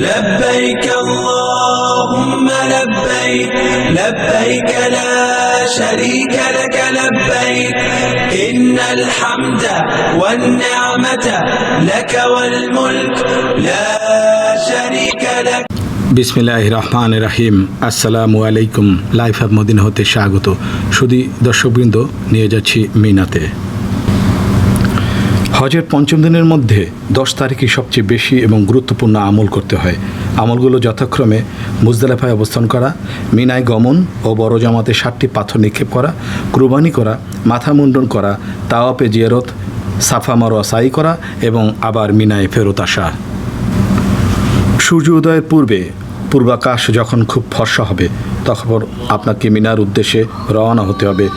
لبيك اللهم لبيك لبيك لا شريك لك لبيك إن الحمد والنعمة لك والملك لا شريك لك বিসমিল্লাহ রহমান রাহিম আসসালামু আলাইকুম লাইফ অফ মদিনা হতে স্বাগত শুধু দর্শকবৃন্দ নিয়ে যাচ্ছি মিনাতে হজের পঞ্চম দিনের মধ্যে দশ তারিখে সবচেয়ে বেশি এবং গুরুত্বপূর্ণ আমল করতে হয়। আমলগুলো যথাক্রমে মুজদালেফায় অবস্থান করা, মিনায় গমন ও বড় জামাতে ষাটটি পাথর নিক্ষেপ করা, কুরবানি করা, মাথা মুন্ডন করা তাওয়াপে জিয়ারত, সাফা মারোয়া করা এবং আবার মিনায় ফেরত আসা। সূর্য উদয়ের পূর্বে পূর্বাকাশ যখন খুব ফর্সা হবে তখন আপনাকে মিনার উদ্দেশ্যে রওনা হতে হবে।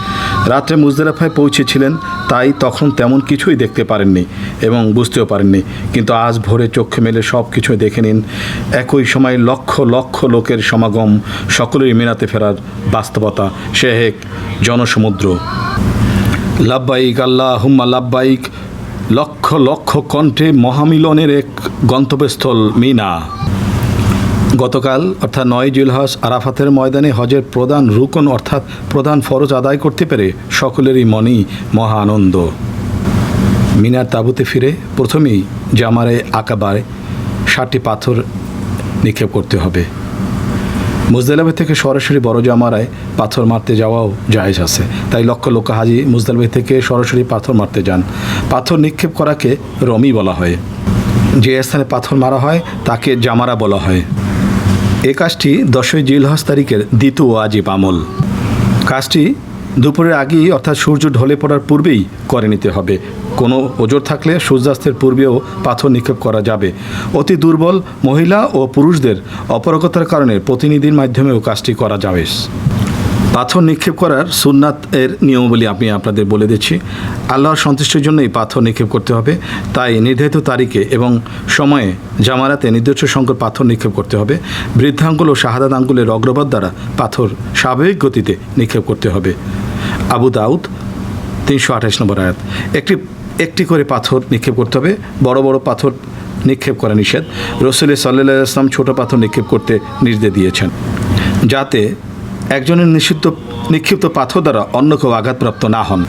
রাত্রে মুজদারাফায় পৌঁছেছিলেন, তাই তখন তেমন কিছুই দেখতে পারেননি এবং বুঝতেও পারেননি। কিন্তু আজ ভোরে চোখে মেলে সব কিছুই দেখে নিন। একই সময় লক্ষ লক্ষ লোকের সমাগম, সকলেরই মিনাতে ফেরার বাস্তবতা। সে এক জনসমুদ্র। লাব্বাইক আল্লাহ হুম্মা লাব্বাইক লক্ষ লক্ষ কণ্ঠে মহামিলনের এক গন্তব্যস্থল মিনা। গতকাল, অর্থাৎ নয় জুলহজ আরাফাতের ময়দানে হজের প্রধান রুকন, অর্থাৎ প্রধান ফরজ আদায় করতে পেরে সকলেরই মনেই মহা আনন্দ। মিনার তাঁবুতে ফিরে প্রথমেই জামারে আকাবায় ষাটটি পাথর নিক্ষেপ করতে হবে। মুজদালিফা থেকে সরাসরি বড় জামারায় পাথর মারতে যাওয়াও জায়েজ আছে। তাই লক্ষ লক্ষ হাজি মুজদালিফা থেকে সরাসরি পাথর মারতে যান। পাথর নিক্ষেপ করাকে রমি বলা হয়। যে স্থানে পাথর মারা হয়, তাকে জামারা বলা হয়। এ কাজটি দশই জিলহজ তারিখের দ্বিতীয় আজিব আমল। কাজটি দুপুরের আগেই অর্থাৎ সূর্য ঢলে পড়ার পূর্বেই করে নিতে হবে। কোনো ওজোর থাকলে সূর্যাস্তের পূর্বেও পাথর নিক্ষেপ করা যাবে। অতি দুর্বল মহিলা ও পুরুষদের অপরগতার কারণে প্রতিনিধির মাধ্যমেও কাজটি করা যাবে। পাথর নিক্ষেপ করার সুন্নাত এর নিয়মাবলী আমি আপনাদের বলে দিচ্ছি। আল্লাহর সন্তুষ্টির জন্য এই পাথর নিক্ষেপ করতে হবে। তাই নির্ধারিত তারিখে এবং সময়ে জামারাতে নির্দিষ্ট সংখ্যক পাথর নিক্ষেপ করতে হবে। বৃদ্ধাঙ্গুল ও শাহাদাত আঙ্গুলের অগ্রবাদ দ্বারা পাথর স্বাভাবিক গতিতে নিক্ষেপ করতে হবে। আবু দাউদ, তিনশো আঠাশ নম্বর আয়াত। একটি একটি করে পাথর নিক্ষেপ করতে হবে। বড় বড় পাথর নিক্ষেপ করা নিষেধ। রসুল সাল্লাহ আসলাম ছোট পাথর নিক্ষেপ করতে নির্দেশ দিয়েছেন। যাতে একজনের নিষিদ্ধ, নিক্ষিপ্ত পাথর দ্বারা অন্য কেউ আঘাতপ্রাপ্ত না হন।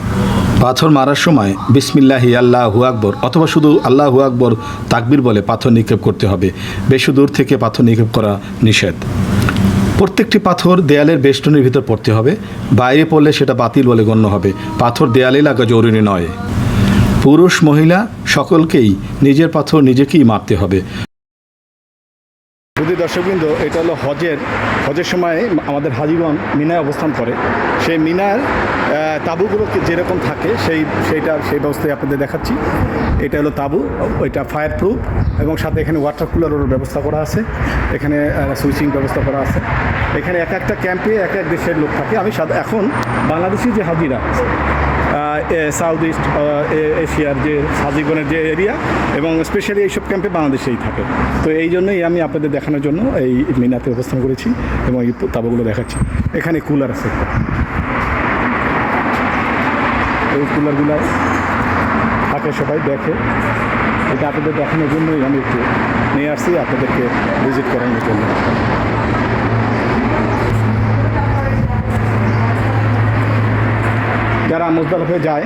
পাথর মারার সময় বিসমিল্লাহি আল্লাহ আকবর অথবা শুধু আল্লাহ আকবর তাকবির বলে পাথর নিক্ষেপ করতে হবে। বেশি দূর থেকে পাথর নিক্ষেপ করা নিষেধ। প্রত্যেকটি পাথর দেয়ালের বেষ্টনের ভিতর পড়তে হবে। বাইরে পড়লে সেটা বাতিল বলে গণ্য হবে। পাথর দেয়ালে লাগা জরুরি নয়। পুরুষ, মহিলা সকলকেই নিজের পাথর নিজেকেই মারতে হবে। যদি দর্শকবৃন্দ, এটা হলো হজের হজের সময় আমাদের হাজিগণ মিনায় অবস্থান করে। সেই মিনার তাঁবুগুলো যেরকম থাকে, সেই সেইটা সেই ব্যবস্থায় আপনাদের দেখাচ্ছি। এটা হলো তাঁবু, ওইটা ফায়ার প্রুফ এবং সাথে এখানে ওয়াটার কুলারেরও ব্যবস্থা করা আছে। এখানে সুইচিং ব্যবস্থা করা আছে। এখানে এক একটা ক্যাম্পে এক এক দেশের লোক থাকে। আমি এখন বাংলাদেশি যে হাজিরা সাউথ ইস্ট এশিয়ার যে হাজিগণের যে এরিয়া এবং স্পেশালি এইসব ক্যাম্পে বাংলাদেশেই থাকে। তো এই জন্যই আমি আপনাদের দেখানোর জন্য এই মিনাতে অবস্থান করেছি এবং এই তাবুগুলো দেখাচ্ছি। এখানে কুলার আছে। এই কুলারগুলো থাকে সবাই, দেখে। এটা আপনাদের দেখানোর জন্যই আমি একটু নিয়ে আসছি, আপনাদেরকে ভিজিট করানোর জন্য। যারা মুজদালিফে যায়,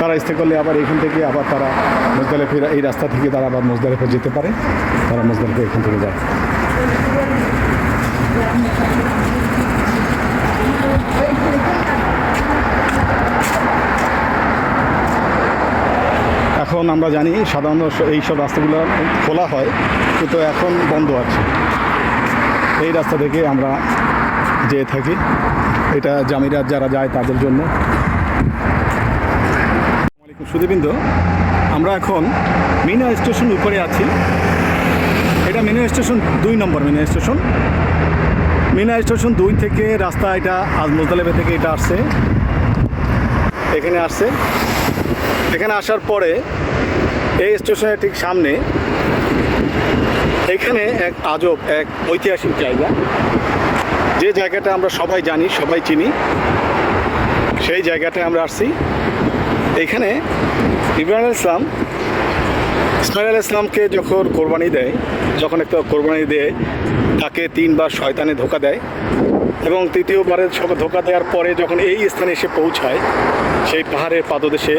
তারা ইচ্ছে করলে আবার এখান থেকে আবার তারা মুজদালিফের এই রাস্তা থেকে তারা আবার মুজদালিফে যেতে পারে, তারা মুজদালিফে এখান থেকে যায়। এখন আমরা জানি সাধারণত এই সব রাস্তাগুলো খোলা হয়, কিন্তু এখন বন্ধ আছে। এই রাস্তা থেকে আমরা যেয়ে থাকি। এটা জামিরাত যারা যায় তাদের জন্য। সুদীবৃন্দ আমরা এখন মিনা স্টেশন উপরে আছি। এটা মিনা স্টেশন দুই নম্বর মিনা স্টেশন। মিনা স্টেশন দুই থেকে রাস্তা এটা আজ মোজদালেবে থেকে এটা আসছে। এখানে আসছে। এখানে আসার পরে এই স্টেশনের ঠিক সামনে এখানে এক আজব, এক ঐতিহাসিক জায়গা। যে জায়গাটা আমরা সবাই জানি, সবাই চিনি, সেই জায়গাটায় আমরা আসছি। এখানে ইব্রাহিম ইসলাম, ইসমাইল আল ইসলামকে যখন কোরবানি দেয়, যখন একটা কোরবানি দেয় তাকে তিনবার শয়তানে ধোকা দেয় এবং তৃতীয়বারের ধোকা দেওয়ার পরে যখন এই স্থানে এসে পৌঁছায়, সেই পাহাড়ের পাদদেশে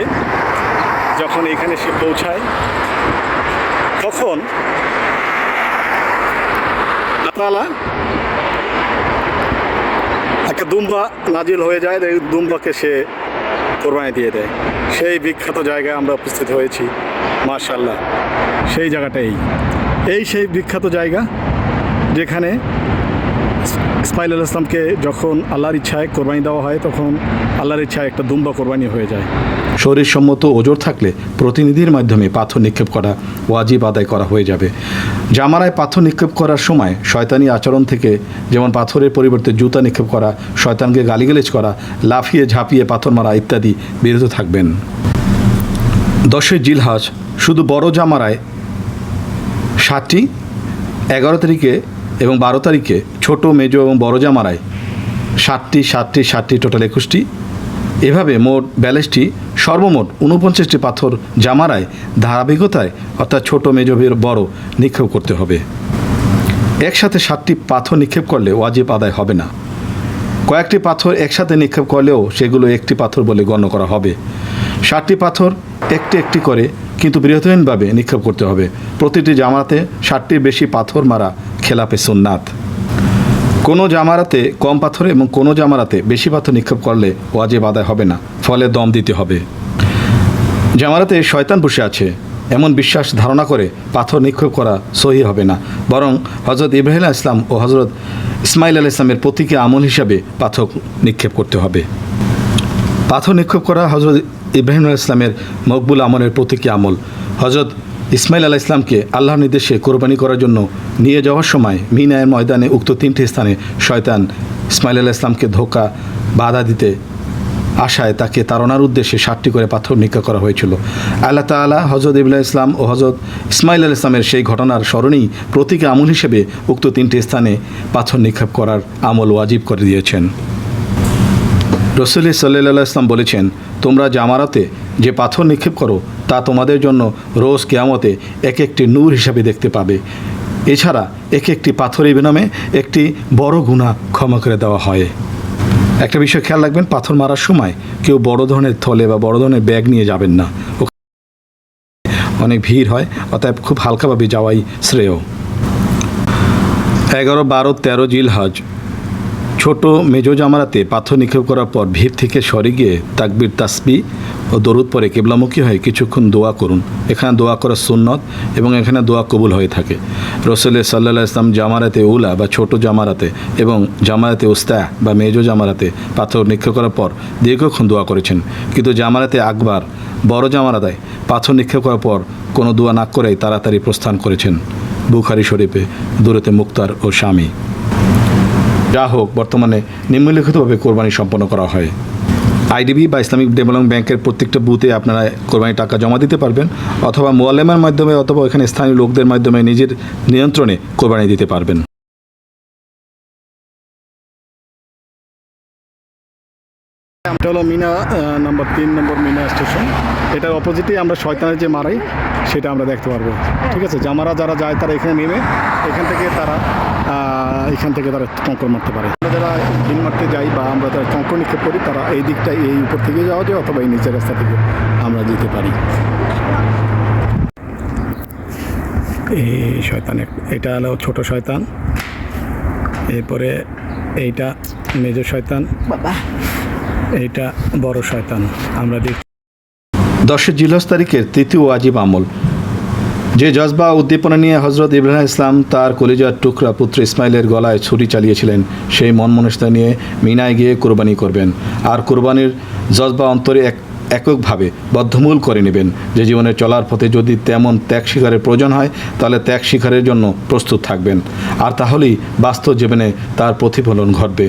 যখন এখানে এসে পৌঁছায়, তখন তালা দুম্বা নাজিল হয়ে যায়, এই দুম্বাকে সে কোরবানি দিয়ে দেয়। সেই বিখ্যাত জায়গায় আমরা উপস্থিত হয়েছি মার্শাল্লাহ সেই জায়গাটা এই এই সেই বিখ্যাত জায়গা যেখানে ইসমাইল আল ইসলামকে যখন আল্লাহর ইচ্ছায় কোরবানি দেওয়া হয়, তখন আল্লাহর ইচ্ছায় একটা দুম্বা কোরবানি হয়ে যায়। শরীরসম্মত ওজোর থাকলে প্রতিনিধির মাধ্যমে পাথর নিক্ষেপ করা ওয়াজিব আদায় করা হয়ে যাবে। জামারায় পাথর নিক্ষেপ করার সময় শয়তানি আচরণ থেকে যেমন পাথরের পরিবর্তে জুতা নিক্ষেপ করা, শয়তানকে গালিগালিজ করা, লাফিয়ে ঝাঁপিয়ে পাথর মারা ইত্যাদি বিরত থাকবেন। দশই জিলহাজ, শুধু বড় জামারায় সাতটি, এগারো তারিখে এবং বারো তারিখে ছোট মেজো এবং বড় জামারায় সাতটি সাতটি সাতটি টোটাল একুশটি। এভাবে মোট ব্যালেন্সটি সর্বমোট উনপঞ্চাশটি পাথর জামারায় ধারাবাহিকতায় অর্থাৎ ছোট, মেজো বীর বড় নিক্ষেপ করতে হবে। একসাথে সাতটি পাথর নিক্ষেপ করলে ওয়াজিব আদায় হবে না। কয়েকটি পাথর একসাথে নিক্ষেপ করলেও সেগুলো একটি পাথর বলে গণ্য করা হবে। ষাটটি পাথর একটি একটি করে কিন্তু বৃহৎভাবে নিক্ষেপ করতে হবে। প্রতিটি জামাতে ষাটটির বেশি পাথর মারা খেলাপে সুন্নাত। কোনো জামারাতে কম পাথর এবং কোনো জামারাতে বেশি পাথর নিক্ষেপ করলে ওয়াজিব আদায় হবে না, ফলে দম দিতে হবে। জামারাতে শয়তান বসে আছে, এমন বিশ্বাস ধারণা করে পাথর নিক্ষেপ করা সহি হবে না। বরং হজরত ইব্রাহিম ইসলাম ও হজরত ইসমাইল আলাহ ইসলামের প্রতীকী আমল হিসাবে পাথর নিক্ষেপ করতে হবে। পাথর নিক্ষেপ করা হজরত ইব্রাহিম আলাহ ইসলামের মকবুল আমলের প্রতীকী আমল। হজরত ইসমাইল আলাহ ইসলামকে আল্লাহর নির্দেশে কোরবানি করার জন্য নিয়ে যাওয়ার সময় মিনায়ের ময়দানে উক্ত তিনটি স্থানে শয়তান ইসমাইল আলাহ ইসলামকে ধোকা, বাধা দিতে আশায় তাকে তাড়নার উদ্দেশ্যে ষাটটি করে পাথর নিক্ষা করা হয়েছিল। আল্লাহ তাআলা হজরত ইবুল্লাহ ইসলাম ও হজরত ইসমাইল আল ইসলামের সেই ঘটনার স্মরণেই প্রতীকী আমল হিসেবে উক্ত তিনটি স্থানে পাথর নিক্ষেপ করার আমল ওয়াজিব করে দিয়েছেন। রসুল সাল্লাহ ইসলাম বলেছেন, তোমরা জামারাতে যে পাথর নিক্ষেপ করো, তা তোমাদের জন্য রোজ কেয়ামতে এক একটি নূর হিসাবে দেখতে পাবে। এছাড়া এক একটি পাথরের বিনামে একটি বড় গুণা ক্ষমা করে দেওয়া হয়। একটা বিষয় খেয়াল রাখবেন, পাথর মারার সময় কেউ বড় ধরনের থলে বা বড় ধরনের ব্যাগ নিয়ে যাবেন না। অনেক ভিড় হয়, অতএব খুব হালকাভাবে যাওয়াই শ্রেয়। এগারো, বারো, তেরো জিলহজ। ছোট মেজো জামারাতে পাথর নিক্ষেপ করার পর ভিড় থেকে সরে গিয়ে তাকবির, তাসবি ও দরুদ পরে কেবলামুখী হয়ে কিছুক্ষণ দোয়া করুন। এখানে দোয়া করা সুন্নত এবং এখানে দোয়া কবুল হয়ে থাকে। রসুল সাল্লাহ ইসলাম জামারাতে উলা বা ছোট জামারাতে এবং জামারাতে উস্তা বা মেজো জামারাতে পাথর নিক্ষেপ করার পর দীর্ঘক্ষণ দোয়া করেছেন। কিন্তু জামারাতে আকবার, বড় জামারাতায় পাথর নিক্ষেপ করার পর কোনো দোয়া না করেই তাড়াতাড়ি প্রস্থান করেছেন। বুখারি শরীফে দূরতে মুক্তার ও স্বামী যা হোক, বর্তমানে নিম্নলিখিতভাবে কোরবানি সম্পন্ন করা হয়। আইডিবি বা ইসলামিক ডেভেলপমেন্ট ব্যাংকের প্রত্যেকটা বুথে আপনারা কোরবানি টাকা জমা দিতে পারবেন অথবা মোয়ালেমার মাধ্যমে অথবা এখানে স্থানীয় লোকদের মাধ্যমে নিজের নিয়ন্ত্রণে কোরবানি দিতে পারবেন। এটা হলো মিনা নাম্বার তিন নম্বর মিনা স্টেশন। এটার অপোজিটেই আমরা শয়তানের যে মারাই, সেটা আমরা দেখতে পারব। ঠিক আছে? জামারা যারা যায়, তারা এখানে নেমে এখান থেকে তারা এখান থেকে তারা কঙ্কর মারতে পারে। আমরা যারা হিল মারতে যাই বা আমরা যারা কঙ্কর নিক্ষেপ করি তারা এই দিকটা এই উপর থেকে যাওয়া যায় অথবা এই নিচের রাস্তা থেকে আমরা যেতে পারি। এই শয়তান এটা হলো ছোট শয়তান। এরপরে এইটা মেজ শয়তান। এইটা বড় শয়তান। আমরা দেখি দশের জিলহজ তারিখের তৃতীয় আজিব আমল। যে জজবা উদ্দীপনা নিয়ে হজরত ইব্রাহিম ইসলাম তার কলিজার টুকরা পুত্র ইসমাইলের গলায় ছুরি চালিয়েছিলেন, সেই মন মনস্থা নিয়ে মিনায় গিয়ে কোরবানি করবেন। আর কোরবানির জজবা অন্তরে এক এককভাবে বদ্ধমূল করে নেবেন। যে জীবনে চলার পথে যদি তেমন ত্যাগ শিকারের প্রয়োজন হয়, তাহলে ত্যাগ শিকারের জন্য প্রস্তুত থাকবেন। আর তাহলেই বাস্তব জীবনে তার প্রতিফলন ঘটবে।